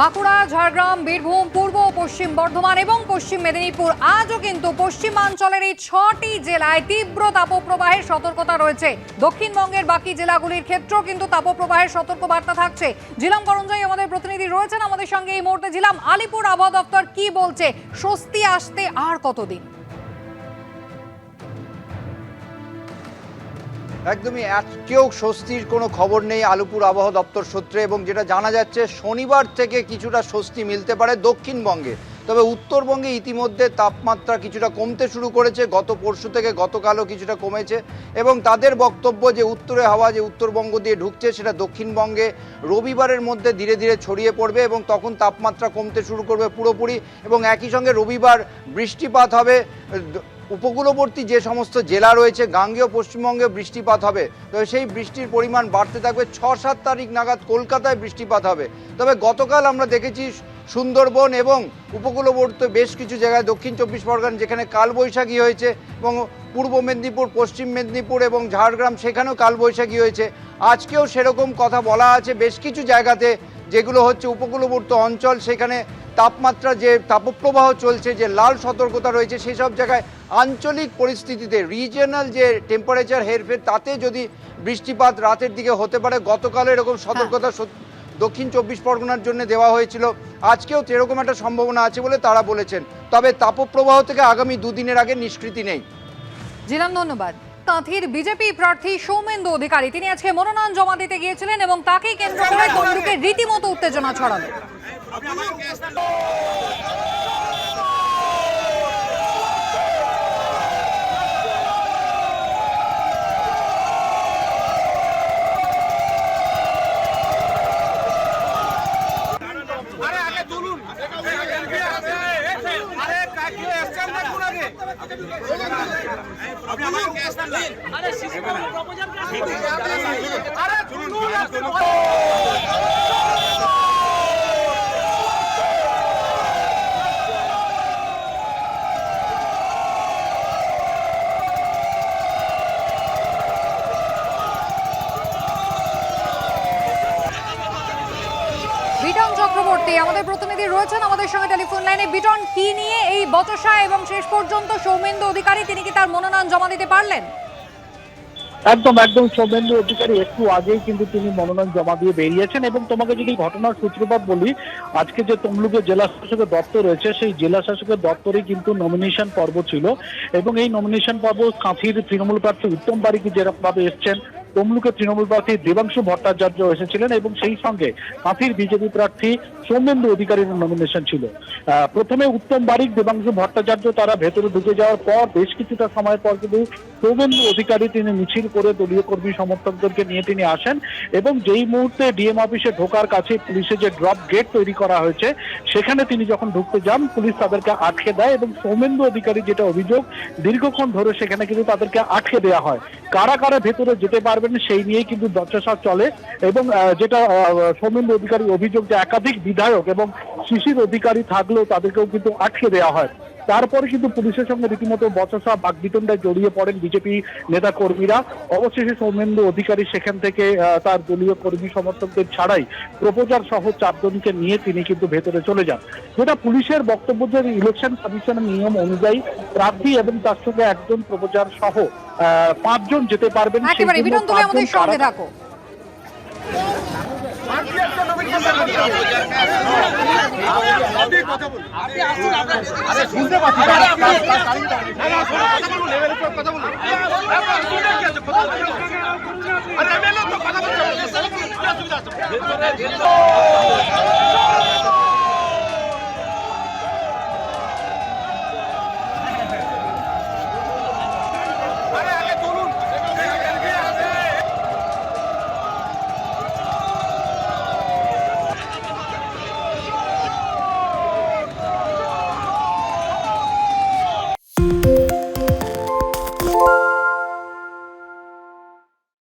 বাঁকুড়া, ঝাড়গ্রাম, বীরভূম, পূর্ব পশ্চিম বর্ধমান এবং পশ্চিম মেদিনীপুর আজও কিন্তু পশ্চিমাঞ্চলের এই ছটি জেলায় তীব্র তাপপ্রবাহের সতর্কতা রয়েছে। দক্ষিণবঙ্গের বাকি জেলাগুলির ক্ষেত্রেও কিন্তু তাপপ্রবাহের সতর্ক বার্তা থাকছে। জিলাম করঞ্জাই আমাদের প্রতিনিধি রয়েছেন। আমাদের সঙ্গে এই মুহূর্তে জিলাম আলিপুর আবহাওয়া দপ্তর কি বলছে? স্বস্তি আসতে আর কতদিন? একদমই আজকেও স্বস্তির কোনো খবর নেই আলিপুর আবহাওয়া দপ্তর সূত্রে এবং যেটা জানা যাচ্ছে শনিবার থেকে কিছুটা স্বস্তি মিলতে পারে দক্ষিণবঙ্গে। তবে উত্তরবঙ্গে ইতিমধ্যে তাপমাত্রা কিছুটা কমতে শুরু করেছে, গত পরশু থেকে গতকালও কিছুটা কমেছে এবং তাদের বক্তব্য যে উত্তরে হাওয়া যে উত্তরবঙ্গ দিয়ে ঢুকছে সেটা দক্ষিণবঙ্গে রবিবারের মধ্যে ধীরে ধীরে ছড়িয়ে পড়বে এবং তখন তাপমাত্রা কমতে শুরু করবে পুরোপুরি এবং একই সঙ্গে রবিবার বৃষ্টিপাত হবে। উপকূলবর্তী যে সমস্ত জেলা রয়েছে, গাঙ্গেয় পশ্চিমবঙ্গে বৃষ্টিপাত হবে। তবে সেই বৃষ্টির পরিমাণ বাড়তে থাকবে ছ সাত তারিখ নাগাদ কলকাতায় বৃষ্টিপাত হবে। তবে গতকাল আমরা দেখেছি সুন্দরবন এবং উপকূলবর্তী বেশ কিছু জায়গায় দক্ষিণ চব্বিশ পরগনা, যেখানে কালবৈশাখী হয়েছে এবং পূর্ব মেদিনীপুর, পশ্চিম মেদিনীপুর এবং ঝাড়গ্রাম, সেখানেও কালবৈশাখী হয়েছে। আজকেও সেরকম কথা বলা আছে। বেশ কিছু জায়গাতে যেগুলো হচ্ছে উপকূলবর্তী অঞ্চল, সেখানে তাপমাত্রা যে তাপপ্রবাহ চলছে যে লাল সতর্কতা রয়েছে সেই সব জায়গায় আঞ্চলিক পরিস্থিতিতে রিজিয়নাল যে টেম্পারেচার হেরফের তাতে যদি বৃষ্টিপাত রাতের দিকে হতে পারে গতকাল এরকম সতর্কতা সত- দক্ষিণ চব্বিশ পরগনার জন্য দেওয়া হয়েছিল। আজকেও এরকম একটা সম্ভাবনা আছে বলে তারা বলেছেন। তবে তাপপ্রবাহ থেকে আগামী দুদিনের আগে নিষ্কৃতি নেই। জিলাম ধন্যবাদ। কাঁথির বিজেপি প্রার্থী সৌমেন্দু অধিকারী তিনি আজকে মনোনয়ন জমা দিতে গিয়েছিলেন এবং তাকেই কেন্দ্র করে তমলুকে রীতিমতো উত্তেজনা ছড়ালো। আরে আগে তুলুন আরে কাকিও এসছেন দেখুন আগে আপনি আমার গ্যাস দিন আরে সিসি প্রপোজাল আরে তুলুন বিটন চক্রবর্তী, আমাদের প্রতিনিধি রয়েছেন আমাদের সঙ্গে টেলিফোন লাইনে। বিটন, কি নিয়ে এই বচসা এবং শেষ পর্যন্ত সৌমেন্দু অধিকারী, তিনি কি তার মনোনয়ন জমা দিতে পারলেন? একদম একদম, সৌমেন্দু অধিকারী, একটু আগেই কিন্তু তিনি মনোনয়ন জমা দিয়ে বেরিয়েছেন এবং তোমাকে যদি ঘটনার সূত্রপাত বলি, আজকে যে তমলুকের জেলা শাসকের দপ্তর রয়েছে, সেই জেলা শাসকের দপ্তরে কিন্তু নমিনেশন পর্ব ছিল এবং এই নমিনেশন পর্ব কাঁথির তৃণমূল প্রার্থী উত্তম বারিকি যেরকম ভাবে এসছেন তমলুকের তৃণমূল প্রার্থী দেবাংশু ভট্টাচার্য এসেছিলেন এবং সেই সঙ্গে কাঁথির বিজেপি প্রার্থী সৌমেন্দু অধিকারীর নমিনেশন ছিল। প্রথমে উত্তম বারিক, দেবাংশু ভট্টাচার্য তারা ভেতরে ঢুকে যাওয়ার পর বেশ কিছুটা সময় পর কিন্তু সৌমেন্দু অধিকারী তিনি মিছিল করে দলীয় কর্মী সমর্থকদেরকে নিয়ে তিনি আসেন এবং যেই মুহূর্তে ডিএম অফিসে ঢোকার কাছে পুলিশের যে ড্রপ গেট তৈরি করা হয়েছে, সেখানে তিনি যখন ঢুকতে যান, পুলিশ তাদেরকে আটকে দেয় এবং সৌমেন্দু অধিকারী যেটা অভিযোগ, দীর্ঘক্ষণ ধরে সেখানে কিন্তু তাদেরকে আটকে দেওয়া হয়। কারা কারা ভেতরে যেতে পারবেন সেই নিয়েই কিন্তু দর্শাসা চলে এবং যেটা আহ, সৌমেন্দু অধিকারী অভিযোগ যে একাধিক বিধায়ক এবং শিশির অধিকারী থাকলেও তাদেরকেও কিন্তু আটকে দেওয়া হয়। তারপরে কিন্তু পুলিশের সঙ্গে রীতিমতো বচসা বাগবিতণ্ডায় জড়িয়ে পড়েন বিজেপি নেতা কর্মীরা অবশেষে সৌমেন্দু অধিকারী সেখান থেকে তার দলীয় কর্মী সমর্থকদের ছাড়াই প্রপোজার সহ চারজনকে নিয়ে তিনি কিন্তু ভেতরে চলে যান। যেটা পুলিশের বক্তব্য যে ইলেকশন কমিশনের নিয়ম অনুযায়ী প্রার্থী এবং তার সঙ্গে একজন প্রপোজার সহ পাঁচজন যেতে পারবেন একেবারে বিটন তুমি আমাদের পাঁচজন সঙ্গে কারা- থাকো কথা বলুন